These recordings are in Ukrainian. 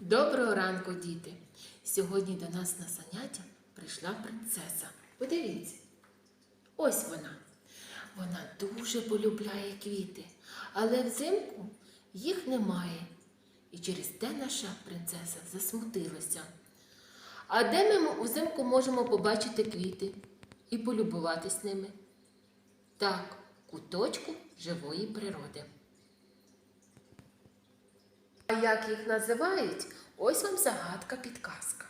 Доброго ранку, діти! Сьогодні до нас на заняття прийшла принцеса. Подивіться, ось вона. Вона дуже полюбляє квіти, але взимку їх немає. І через те наша принцеса засмутилася. А де ми взимку можемо побачити квіти і полюбуватись ними? Так, куточку живої природи. А як їх називають? Ось вам загадка підказка.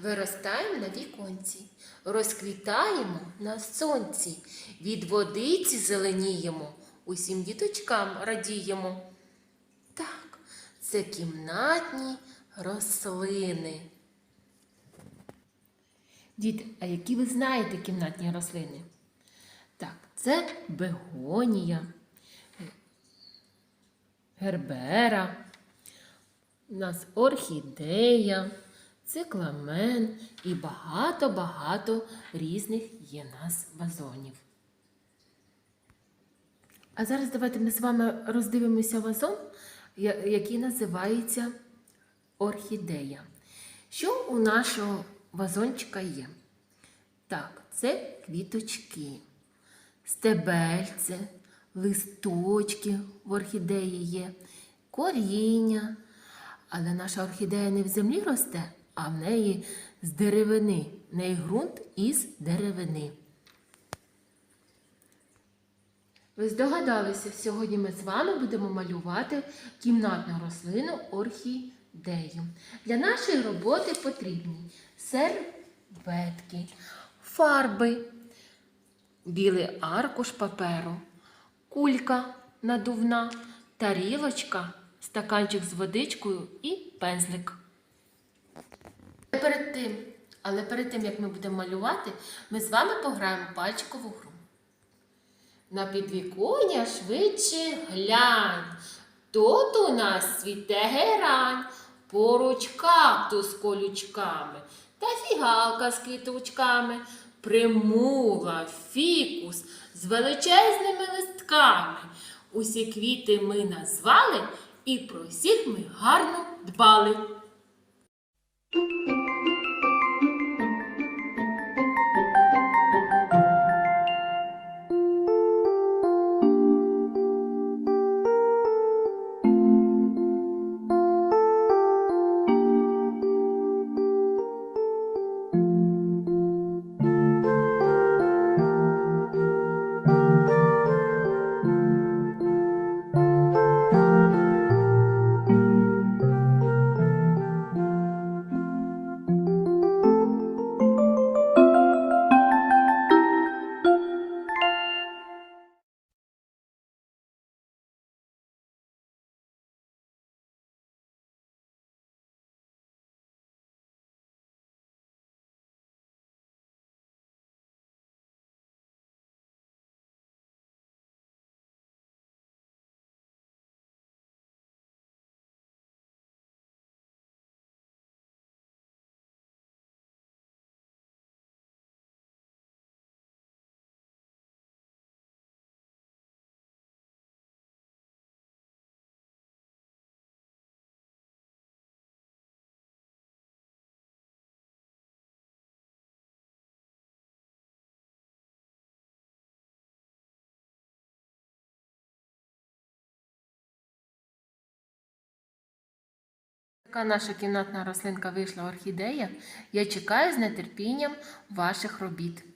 Виростаємо на віконці, розквітаємо на сонці, від водиці зеленіємо, усім діточкам радіємо. Так, це кімнатні рослини. Діти, а які ви знаєте кімнатні рослини? Так, це бегонія, гербера. У нас орхідея, цикламен і багато-багато різних є нас вазонів. А зараз давайте ми з вами роздивимося вазон, який називається орхідея. Що у нашого вазончика є? Так, це квіточки, стебельце, листочки в орхідеї є, коріння. Але наша орхідея не в землі росте, а в неї з деревини. В неї ґрунт із деревини. Ви здогадалися, сьогодні ми з вами будемо малювати кімнатну рослину орхідею. Для нашої роботи потрібні серветки, фарби, білий аркуш паперу, кулька надувна, тарілочка, стаканчик з водичкою і пензлик. Перед тим, але перед тим, як ми будемо малювати, ми з вами пограємо пальчикову гру. На підвіконня швидше глянь. Тут у нас цвіте герань, поруч кактус з колючками та фігалка з квіточками, примула, фікус з величезними листками. Усі квіти ми назвали і про всіх ми гарно дбали. Така наша кімнатна рослинка вийшла орхідея. Я чекаю з нетерпінням ваших робіт.